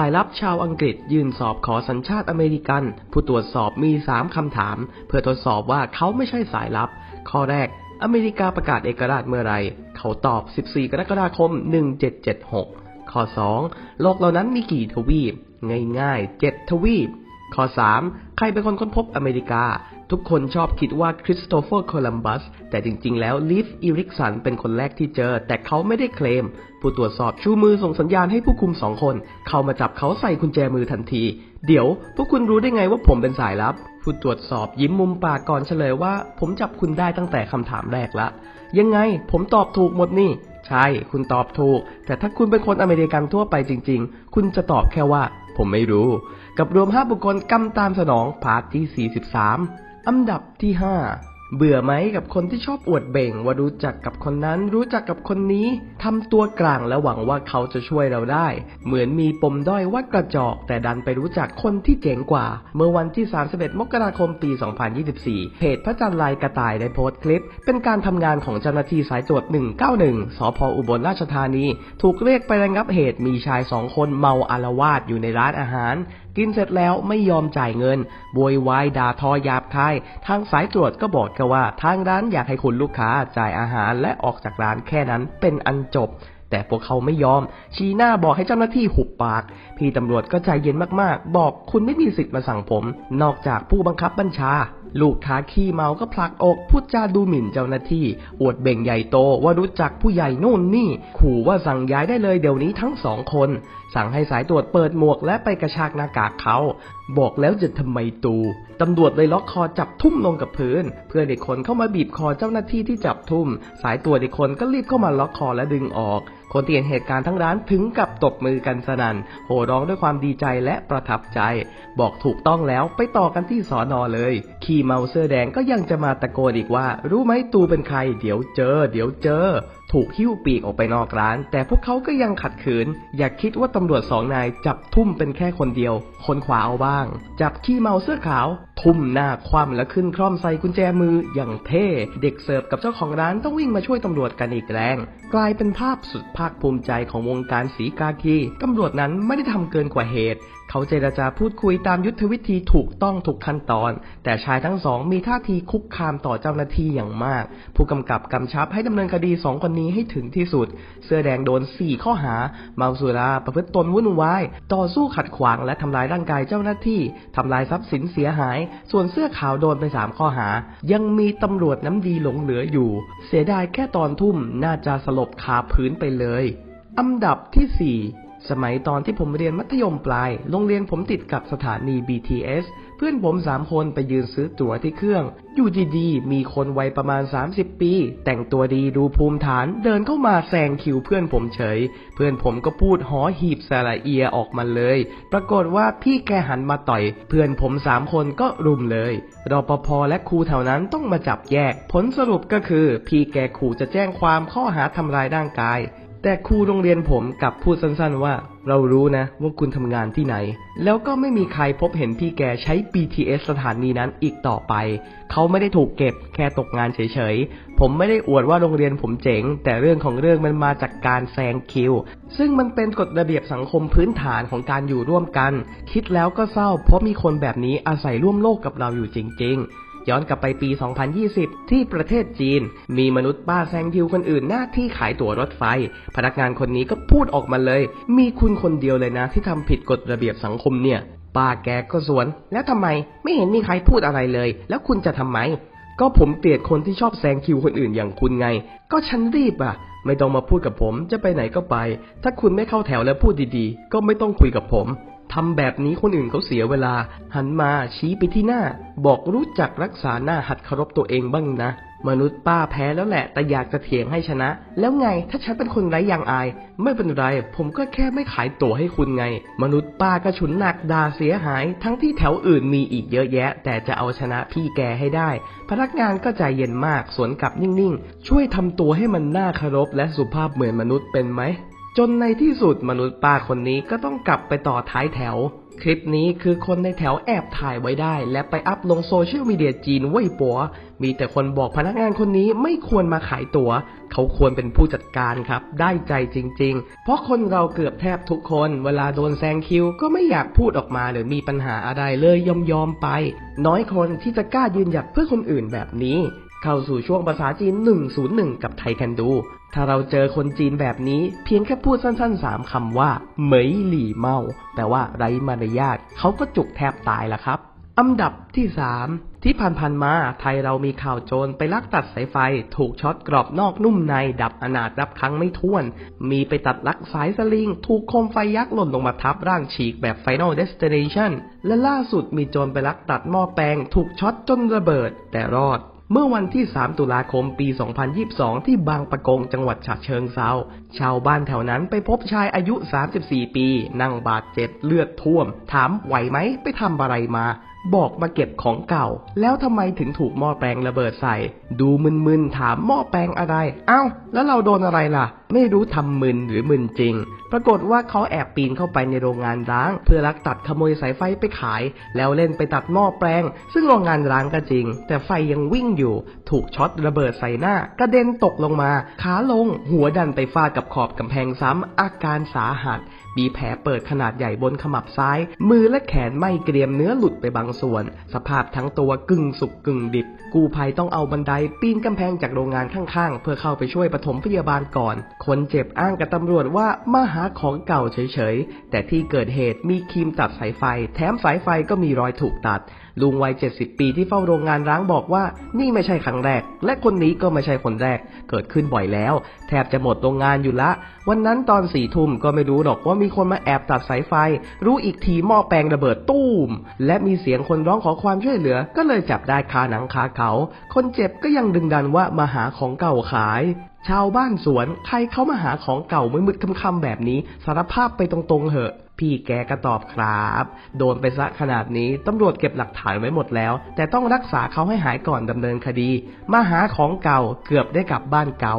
สายลับชาวอังกฤษยื่นสอบขอสัญชาติอเมริกัน ผู้ตรวจสอบมี 3 คำถาม เพื่อทดสอบว่าเขาไม่ใช่สายลับ ข้อแรก อเมริกาประกาศเอกราชเมื่อไร เขาตอบ 14 กรกฎาคม 1776 ข้อ 2 โลกเหล่านั้นมีกี่ทวีป ง่ายๆ 7 ทวีป ข้อ 3 ใครเป็นคนค้นพบอเมริกา ทุกคนชอบคิดว่าคริสโตเฟอร์โคลัมบัส แต่จริง ๆ แล้วลีฟอีริกสันเป็นคนแรกที่เจอ แต่เขาไม่ได้เคลม ผู้ตรวจสอบชูมือส่งสัญญาณให้ผู้คุมสองคน เข้ามาจับเขาใส่กุญแจมือทันที เดี๋ยว พวกคุณรู้ได้ไงว่าผมเป็นสายลับ ผู้ตรวจสอบยิ้มมุมปากก่อนเฉลยว่า ผมจับคุณได้ตั้งแต่คำถามแรกละ ยังไง ผมตอบถูกหมดนี่ ใช่ คุณตอบถูก แต่ถ้าคุณเป็นคนอเมริกันทั่วไปจริง ๆ คุณจะตอบแค่ว่า ผมไม่รู้ กับรวม5บุคคลกำตามสนองพาร์ทที่ 43 อันดับที่ 5 เบื่อไหมกับคนที่ชอบอวดเบ่งว่ารู้จักกับคนนั้นรู้จักกับคนนี้ทำตัวกลางและหวังว่าเขาจะช่วยเราได้ เหมือนมีปมด้อยว่ากระจอก แต่ดันไปรู้จักคนที่เจ๋งกว่า เมื่อวันที่ 31 มกราคมปี 2024 เพจพระจันทร์ลายกระต่ายได้โพสต์คลิป เป็นการทำงานของเจ้าหน้าที่สายตรวจ 191 สพอุบลราชธานี ถูกเรียกไประงับเหตุมีชายสองคนเมาอารวาสอยู่ในร้านอาหารกินเสร็จแล้วไม่ยอมจ่ายเงินบวยวายด่าทอหยาบคายทางสายตรวจก็บอกแค่ว่าทางร้านอยากให้คุณลูกค้าจ่ายอาหารและออกจากร้านแค่นั้นเป็นอันจบ แต่พวกเขาไม่ยอม ชี้หน้าบอกให้เจ้าหน้าที่หุบปาก พี่ตำรวจก็ใจเย็นมากๆ บอกคุณไม่มีสิทธิ์มาสั่งผม นอกจากผู้บังคับบัญชา ลูกค้าขี้เมาก็ผลักอกพูดจาดูหมิ่นเจ้าหน้าที่ อวดเบ่งใหญ่โตว่ารู้จักผู้ใหญ่โน่นนี่ ขู่ว่าสั่งย้ายได้เลยเดี๋ยวนี้ทั้งสองคน สั่งให้สายตรวจเปิดหมวกและไปกระชากหน้ากากเขา บอกแล้วจะทำไมตู ตำรวจเลยล็อกคอจับทุ่มลงกับพื้น เพื่อเด็กคนเข้ามาบีบคอเจ้าหน้าที่ที่จับทุ่ม สายตัวเด็กคนก็รีบเข้ามาล็อกคอและดึงออก คนที่เห็นเหตุการณ์ทั้งร้านถึงกับตบมือกันสนัน่นโห่ร้องด้วยความดีใจและประทับใจ บอกถูกต้องแล้วไปต่อกันที่สอนอเลย ขี่เมาเสื้อแดงก็ยังจะมาตะโกนอีกว่า รู้ไหมตูเป็นใคร เดี๋ยวเจอ เดี๋ยวเจอ ถูกหิ้วปีกออกไปนอกร้าน แต่พวกเขาก็ยังขัดขืน อย่าคิดว่าตำรวจสองนายจับทุ่มเป็นแค่คนเดียว คนขวาเอาบ้าง จับขี้เมาเสื้อขาว ทุ่มหน้าคว่ำและขึ้นคร่อมใส่กุญแจมืออย่างเท่ เด็กเสิร์ฟกับเจ้าของร้านต้องวิ่งมาช่วยตำรวจกันอีกแรง กลายเป็นภาพสุดภาคภูมิใจของวงการสีกากีตำรวจนั้นไม่ได้ทำเกินกว่าเหตุเขาเจรจาพูดคุยตามยุทธวิธีถูกต้องทุกขั้นตอน แต่ชายทั้งสองมีท่าทีคุกคามต่อเจ้าหน้าที่อย่างมาก ผู้กำกับกำชับให้ดำเนินคดีสองคนนี้ให้ถึงที่สุด เสื้อแดงโดนสี่ข้อหา เมาสุราประพฤติตนวุ่นวาย ต่อสู้ขัดขวางและทำลายร่างกายเจ้าหน้าที่ทำลายทรัพย์สินเสียหาย ส่วนเสื้อขาวโดนไปสามข้อหา ยังมีตำรวจน้ำดีหลงเหลืออยู่ เสียดายแค่ตอนทุ่มน่าจะสลบคาพื้นไปเลยอันดับที่สี่ สมัยตอนที่ผมเรียนมัธยมปลาย โรงเรียนผมติดกับสถานี BTS เพื่อนผมสามคนไปยืนซื้อตั๋วที่เครื่อง อยู่ดีๆ มีคนวัยประมาณ 30 ปี แต่งตัวดีดูภูมิฐาน เดินเข้ามาแซงคิวเพื่อนผมเฉย เพื่อนผมก็พูดหอหีบสระเอียออกมาเลย ปรากฏว่าพี่แกหันมาต่อย เพื่อนผมสามคนก็รุมเลย รปภและครูแถวนั้นต้องมาจับแยก ผลสรุปก็คือ พี่แกขู่จะแจ้งความข้อหาทำร้ายร่างกาย แต่ครูโรงเรียนผมกลับพูดสั้นๆว่า เรารู้นะว่าคุณทำงานที่ไหน แล้วก็ไม่มีใครพบเห็นพี่แกใช้ BTS สถานีนั้นอีกต่อไป เขาไม่ได้ถูกเก็บแค่ตกงานเฉยๆ ผมไม่ได้อวดว่าโรงเรียนผมเจ๋ง แต่เรื่องของเรื่องมันมาจากการแซงคิว ซึ่งมันเป็นกฎระเบียบสังคมพื้นฐานของการอยู่ร่วมกัน คิดแล้วก็เศร้าเพราะมีคนแบบนี้อาศัยร่วมโลกกับเราอยู่จริง ๆ ย้อนกลับไปปี 2020 ที่ประเทศจีน มีมนุษย์ป้าแซงคิวคนอื่นหน้าที่ขายตั๋วรถไฟ พนักงานคนนี้ก็พูดออกมาเลย มีคุณคนเดียวเลยนะที่ทำผิดกฎระเบียบสังคมเนี่ยป้าแกก็สวน แล้วทำไมไม่เห็นมีใครพูดอะไรเลย แล้วคุณจะทำไม ก็ผมเกลียดคนที่ชอบแซงคิวคนอื่นอย่างคุณไง ก็ฉันรีบอะ ไม่ต้องมาพูดกับผม จะไปไหนก็ไป ถ้าคุณไม่เข้าแถวแล้วพูดดีๆ ก็ไม่ต้องคุยกับผม ทำแบบนี้คนอื่นเขาเสียเวลา หันมาชี้ไปที่หน้า บอกรู้จักรักษาหน้าหัดเคารพตัวเองบ้างนะ มนุษย์ป้าแพ้แล้วแหละ แต่อยากจะเถียงให้ชนะ แล้วไงถ้าฉันเป็นคนไร้ยางอาย ไม่เป็นไร ผมก็แค่ไม่ขายตั๋วให้คุณไง มนุษย์ป้าก็ฉุนหนักด่าเสียหาย ทั้งที่แถวอื่นมีอีกเยอะแยะ แต่จะเอาชนะพี่แกให้ได้ พนักงานก็ใจเย็นมากสวนกลับนิ่งๆ ช่วยทำตัวให้มันน่าเคารพและสุภาพเหมือนมนุษย์เป็นไหม จนในที่สุดมนุษย์ป้าคนนี้ก็ต้องกลับไปต่อท้ายแถว คลิปนี้คือคนในแถวแอบถ่ายไว้ได้ และไปอัพลงโซเชียลมีเดียจีนเว่ยปัว มีแต่คนบอกพนักงานคนนี้ไม่ควรมาขายตัว๋ว เขาควรเป็นผู้จัดการครับ ได้ใจจริง ๆ เพราะคนเราเกือบแทบทุกคน เวลาโดนแซงคิว ก็ไม่อยากพูดออกมาหรือมีปัญหาอะไรเลยยอมยอมไป น้อยคนที่จะกล้ายืนหยัดเพื่อคนอื่นแบบนี้ เข้าสู่ช่วงภาษาจีน 101 กับไทยแคนดู ถ้าเราเจอคนจีนแบบนี้ เพียงแค่พูดสั้นๆ 3 คำว่าเหมยหลี่เมาแปลว่าไร้มารยาทเขาก็จุกแทบตายละครับ อันดับที่ 3 ที่ผ่านๆมาไทยเรามีข่าวโจรไปลักตัดสายไฟ ถูกช็อตกรอบนอกนุ่มใน ดับอนาถรับครั้งไม่ถ้วน มีไปตัดลักสายสลิง ถูกโคมไฟยักษ์หล่นลงมาทับร่างฉีกแบบ Final Destination และล่าสุดมีโจรไปลักตัดหม้อแปลง ถูกช็อตจนระเบิด แต่รอด เมื่อวันที่ 3 ตุลาคม ปี 2022 ที่บางปะกง จังหวัดฉะเชิงเซา ชาวบ้านแถวนั้นไปพบชายอายุ 34 ปี นั่งบาดเจ็บเลือดท่วม ถามไหวไหมไปทำอะไรมาบอกมาเก็บของเก่า แล้วทำไมถึงถูกหม้อแปลงระเบิดใส่ ดูมึนๆถามหม้อแปลงอะไร เอ้า แล้วเราโดนอะไรล่ะ ไม่รู้ทำมึนหรือมึนจริง ปรากฏว่าเขาแอบปีนเข้าไปในโรงงานร้าง เพื่อลักตัดขโมยสายไฟไปขาย แล้วเล่นไปตัดหม้อแปลง ซึ่งโรงงานร้างก็จริง แต่ไฟยังวิ่งอยู่ ถูกช็อตระเบิดใส่หน้ากระเด็นตกลงมา ขาลง หัวดันไปฟาดกับขอบกำแพงซ้ำอาการสาหัส มีแผลเปิดขนาดใหญ่บนขมับซ้าย มือและแขนไม่เกรียมเนื้อหลุดไปบางส่วน สภาพทั้งตัวกึ่งสุกกึ่งดิบ กู้ภัยต้องเอาบันไดปีนกำแพงจากโรงงานข้างๆ เพื่อเข้าไปช่วยปฐมพยาบาลก่อน คนเจ็บอ้างกับตำรวจว่ามาหาของเก่าเฉยๆ แต่ที่เกิดเหตุมีครีมตัดสายไฟ แถมสายไฟก็มีรอยถูกตัด ลุงวัย 70 ปีที่เฝ้าโรงงานร้างบอกว่า นี่ไม่ใช่ครั้งแรก และคนนี้ก็ไม่ใช่คนแรก เกิดขึ้นบ่อยแล้ว แทบจะหมดโรงงานอยู่ละ วันนั้นตอนสี่ทุ่มก็ไม่รู้หรอกว่ามีคนมาแอบตัดสายไฟ รู้อีกทีหม้อแปลงระเบิดตู้ม และมีเสียงคนร้องขอความช่วยเหลือ ก็เลยจับได้คาหนังคาเขา คนเจ็บก็ยังดึงดันว่ามาหาของเก่าขายชาวบ้านสวน ใครเขามาหาของเก่ามืดๆค่ำๆแบบนี้ สารภาพไปตรงๆเหอะ พี่แกก็ตอบครับ โดนไปซะขนาดนี้ตำรวจเก็บหลักฐานไว้หมดแล้ว แต่ต้องรักษาเขาให้หายก่อนดำเนินคดี มาหาของเก่าเกือบได้กลับบ้านเก่า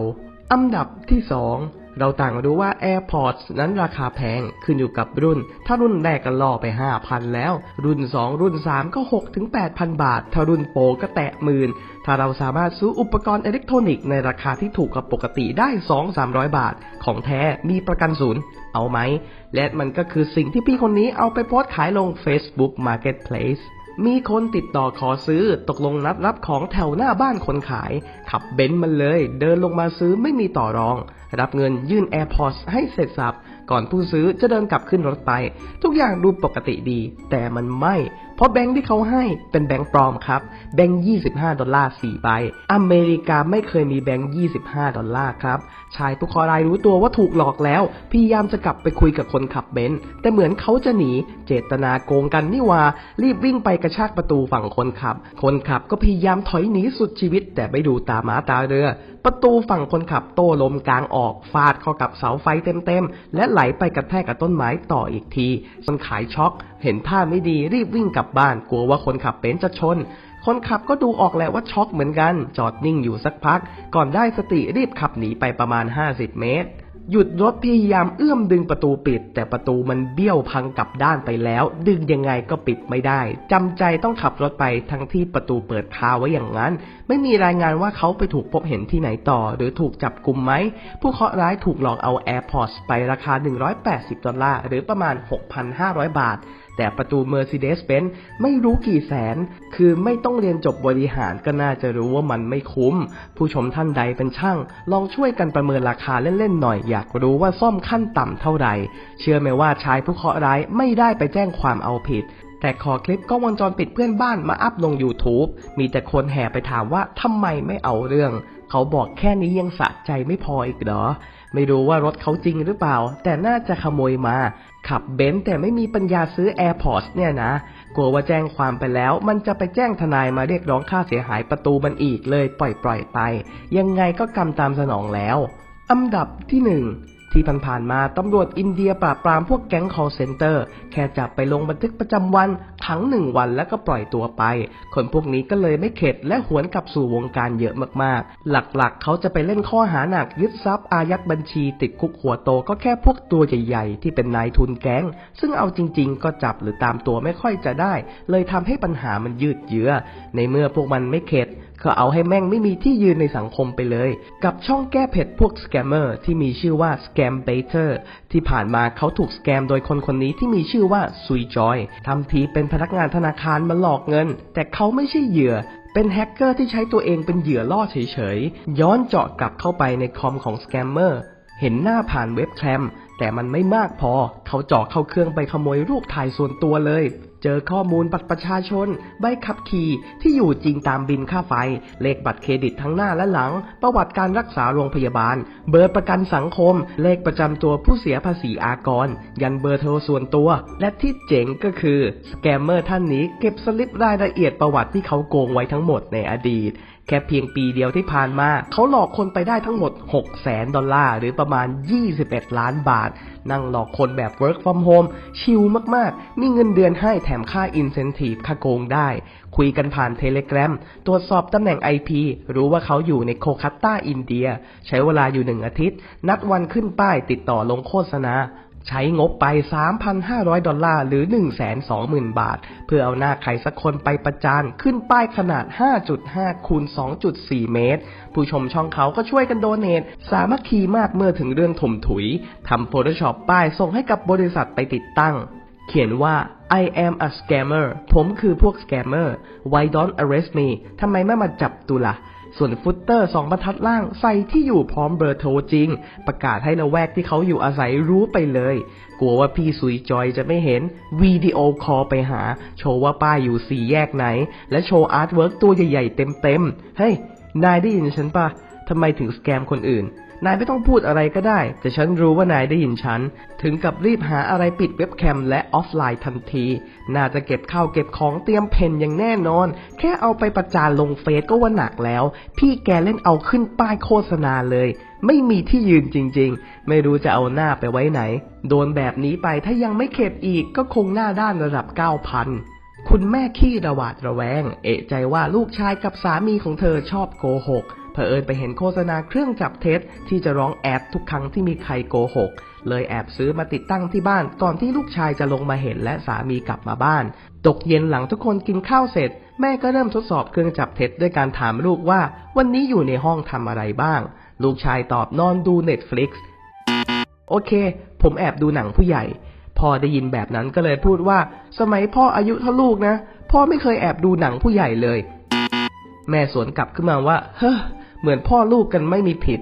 อันดับที่สองเราต่างรู้ว่า AirPods นั้นราคาแพงขึ้นอยู่กับรุ่น ถ้ารุ่นแรกก็ล่อไป 5,000 แล้ว รุ่น 2 รุ่น 3 ก็6ถึง8,000 บาท ถ้ารุ่นโปรก็แตะหมื่น ถ้าเราสามารถซื้ออุปกรณ์อิเล็กทรอนิกส์ในราคาที่ถูกกว่าปกติได้ 2-300 บาท ของแท้มีประกันศูนย์ เอาไหม และมันก็คือสิ่งที่พี่คนนี้เอาไปโพสต์ขายลง Facebook Marketplace มีคนติดต่อขอซื้อตกลงนัดรับของแถวหน้าบ้านคนขาย ขับเบนซ์มันเลย เดินลงมาซื้อไม่มีต่อรอง รับเงินยื่น AirPods ให้เสร็จสับ ก่อนผู้ซื้อจะเดินกลับขึ้นรถไป ทุกอย่างดูปกติดี แต่มันไม่ เพราะแบงค์ที่เขาให้เป็นแบงค์ปลอมครับ แบงค์ 25 ดอลลาร์4ใบ อเมริกาไม่เคยมีแบงค์ 25 ดอลลาร์ครับ ชายผู้เคอรายรู้ตัวว่าถูกหลอกแล้ว พยายามจะกลับไปคุยกับคนขับเบนซ์แต่เหมือนเขาจะหนี เจตนาโกงกันนี่ว่า รีบวิ่งไปกระชากประตูฝั่งคนขับ คนขับก็พยายามถอยหนีสุดชีวิต แต่ไม่ดูตาหมาตาเรือ ประตูฝั่งคนขับโต้ลมกลางออกฟาดเข้ากับเสาไฟเต็มๆ และไหลไปกระแทกกับต้นไม้ต่ออีกทีคนขายช็อก เห็นท่าไม่ดีรีบวิ่งกลับบ้านกลัวว่าคนขับเบนซ์จะชน คนขับก็ดูออกแหละว่าช็อกเหมือนกัน จอดนิ่งอยู่สักพัก ก่อนได้สติรีบขับหนีไปประมาณ 50 เมตร หยุดรถพยายามเอื้อมดึงประตูปิด แต่ประตูมันเบี้ยวพังกลับด้านไปแล้ว ดึงยังไงก็ปิดไม่ได้จำใจต้องขับรถไปทั้งที่ประตูเปิดคาไว้อย่างนั้น ไม่มีรายงานว่าเขาไปถูกพบเห็นที่ไหนต่อ หรือถูกจับกลุ่มไหม ผู้เคราะห์ร้ายถูกหลอกเอา AirPods ไปราคา 180 ดอลลาร์หรือประมาณ 6,500 บาท แต่ประตู Mercedes-Benz ไม่รู้กี่แสน คือไม่ต้องเรียนจบบริหารก็น่าจะรู้ว่ามันไม่คุ้ม ผู้ชมท่านใดเป็นช่าง ลองช่วยกันประเมินราคาเล่นๆหน่อย อยากรู้ว่าซ่อมขั้นต่ำเท่าไหร่ เชื่อไหมว่าชายผู้เคราะห์ร้ายไม่ได้ไปแจ้งความเอาผิดแต่ขอคลิปกล้องวงจรปิดเพื่อนบ้านมาอัพลง YouTube มีแต่คนแห่ไปถามว่าทำไมไม่เอาเรื่อง เขาบอกแค่นี้ยังสะใจไม่พออีกเหรอ ไม่รู้ว่ารถเขาจริงหรือเปล่า แต่น่าจะขโมยมา ขับเบนซ์แต่ไม่มีปัญญาซื้อ AirPods เนี่ยนะ กลัวว่าแจ้งความไปแล้ว มันจะไปแจ้งทนายมาเรียกร้องค่าเสียหายประตูมันอีกเลยปล่อยปล่อยๆไป ยังไงก็กรรมตามสนองแล้ว อันดับที่หนึ่ง ที่ผ่านๆมาตำรวจอินเดียปราบปรามพวกแก๊ง call center แค่จับไปลงบันทึกประจำวันขังหนึ่งวันแล้วก็ปล่อยตัวไป คนพวกนี้ก็เลยไม่เข็ดและหวนกลับสู่วงการเยอะมากๆ หลักๆ เขาจะไปเล่นข้อหาหนักยึดทรัพย์อายัดบัญชี ติดคุกหัวโตก็แค่พวกตัวใหญ่ๆ ที่เป็นนายทุนแก๊ง ซึ่งเอาจริง ๆ ก็จับหรือตามตัวไม่ค่อยจะได้ เลยทำให้ปัญหามันยืดเยื้อในเมื่อพวกมันไม่เข็ด ก็เอาให้แม่งไม่มีที่ยืนในสังคมไปเลย กับช่องแก้เผ็ดพวกสแกมเมอร์ที่มีชื่อว่า Scam Baiter ที่ผ่านมาเขาถูกสแกมโดยคนคนนี้ที่มีชื่อว่าซุยจอยทำทีเป็นพนักงานธนาคารมาหลอกเงิน แต่เขาไม่ใช่เหยื่อเป็นแฮกเกอร์ที่ใช้ตัวเองเป็นเหยื่อล่อเฉยๆ ย้อนเจาะกลับเข้าไปในคอมของสแกมเมอร์เห็นหน้าผ่านเว็บแคม แต่มันไม่มากพอ เขาเจาะเข้าเครื่องไปขโมยรูปถ่ายส่วนตัวเลย เจอข้อมูลบัตรประชาชน ใบขับขี่ที่อยู่จริงตามบินค่าไฟ เลขบัตรเครดิตทั้งหน้าและหลัง ประวัติการรักษาโรงพยาบาล เบอร์ประกันสังคม เลขประจำตัวผู้เสียภาษีอากร ยันเบอร์โทรส่วนตัว และที่เจ๋งก็คือ สแกมเมอร์ท่านนี้เก็บสลิปรายละเอียดประวัติที่เขาโกงไว้ทั้งหมดในอดีต แค่เพียงปีเดียวที่ผ่านมา เขาหลอกคนไปได้ทั้งหมด 6 แสนดอลลาร์ หรือประมาณ 21 ล้านบาท นั่งหลอกคนแบบ work from home ชิลมากๆ มีเงินเดือนให้แถมค่า incentive ค่าโกงได้ คุยกันผ่าน Telegram ตรวจสอบตำแหน่ง IP รู้ว่าเขาอยู่ในโคคัตตาอินเดีย ใช้เวลาอยู่หนึ่งอาทิตย์ นัดวันขึ้นป้ายติดต่อลงโฆษณา ใช้งบไป 3,500 ดอลลาร์ หรือ 120,000 บาท เพื่อเอาหน้าใครสักคนไปประจานขึ้นป้ายขนาด 5.5 คูณ 2.4 เมตร ผู้ชมช่องเขาก็ช่วยกันโดเนท สามัคคีมากเมื่อถึงเรื่องถมถุย ทำ Photoshop ป้ายส่งให้กับบริษัทไปติดตั้ง เขียนว่า I am a scammer ผมคือพวก scammer Why don't arrest me ทำไมไม่มาจับตุล่ะ ส่วนฟุตเตอร์สองบรรทัดล่างใส่ที่อยู่พร้อมเบอร์โทรจริง ประกาศให้ละแวกที่เขาอยู่อาศัยรู้ไปเลย กลัวว่าพี่ซุยจอยจะไม่เห็นวิดีโอคอลไปหา โชว์ว่าป้ายอยู่สี่แยกไหน และโชว์อาร์ตเวิร์กตัวใหญ่ๆเต็มๆเฮ้ย นายได้ยินฉันปะทำไมถึงสแกมคนอื่น นายไม่ต้องพูดอะไรก็ได้ แต่ฉันรู้ว่านายได้ยินฉัน ถึงกับรีบหาอะไรปิดเว็บแคมและออฟไลน์ทันที น่าจะเก็บข้าวเก็บของเตรียมเพนอย่างแน่นอน แค่เอาไปประจานลงเฟซก็ว่าหนักแล้ว พี่แกเล่นเอาขึ้นป้ายโฆษณาเลย ไม่มีที่ยืนจริง ๆ ไม่รู้จะเอาหน้าไปไว้ไหน โดนแบบนี้ไปถ้ายังไม่เข็ดอีกก็คงหน้าด้านระดับ9,000คุณแม่ขี้ระหวาดระแวง เอะใจว่าลูกชายกับสามีของเธอชอบโกหก เผอิญไปเห็นโฆษณาเครื่องจับเท็จที่จะร้องแอดทุกครั้งที่มีใครโกหก เลยแอบซื้อมาติดตั้งที่บ้านก่อนที่ลูกชายจะลงมาเห็นและสามีกลับมาบ้าน ตกเย็นหลังทุกคนกินข้าวเสร็จ แม่ก็เริ่มทดสอบเครื่องจับเท็จด้วยการถามลูกว่า วันนี้อยู่ในห้องทำอะไรบ้าง ลูกชายตอบนอนดู Netflix โอเค ผมแอบดูหนังผู้ใหญ่พ่อได้ยินแบบนั้นก็เลยพูดว่า สมัยพ่ออายุเท่าลูกนะ พ่อไม่เคยแอบดูหนังผู้ใหญ่เลย แม่สวนกลับขึ้นมาว่า เฮ้อ เหมือนพ่อลูกกันไม่มีผิด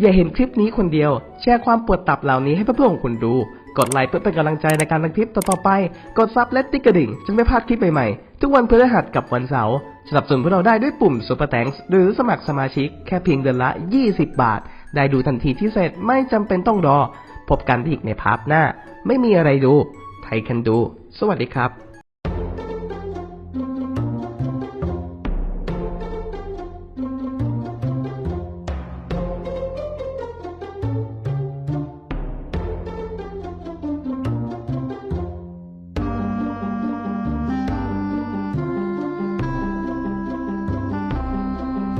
อย่าเห็นคลิปนี้คนเดียว แชร์ความปวดตับเหล่านี้ให้เพื่อนๆของคุณดู กดไลค์เพื่อเป็นกำลังใจในการทำคลิปต่อๆไป กดซับและติ๊กกระดิ่งจะไม่พลาดคลิปใหม่ๆ ทุกวันพฤหัสกับวันเสาร์สนับสนุนพวกเราได้ด้วยปุ่ม Super Thanks หรือสมัครสมาชิกแค่เพียงเดือนละ 20 บาท ได้ดูทันทีที่เสร็จไม่จำเป็นต้องรอ พบกันที่อีกในพาร์ทหน้า ไม่มีอะไรดู ไทยคันดู สวัสดีครับ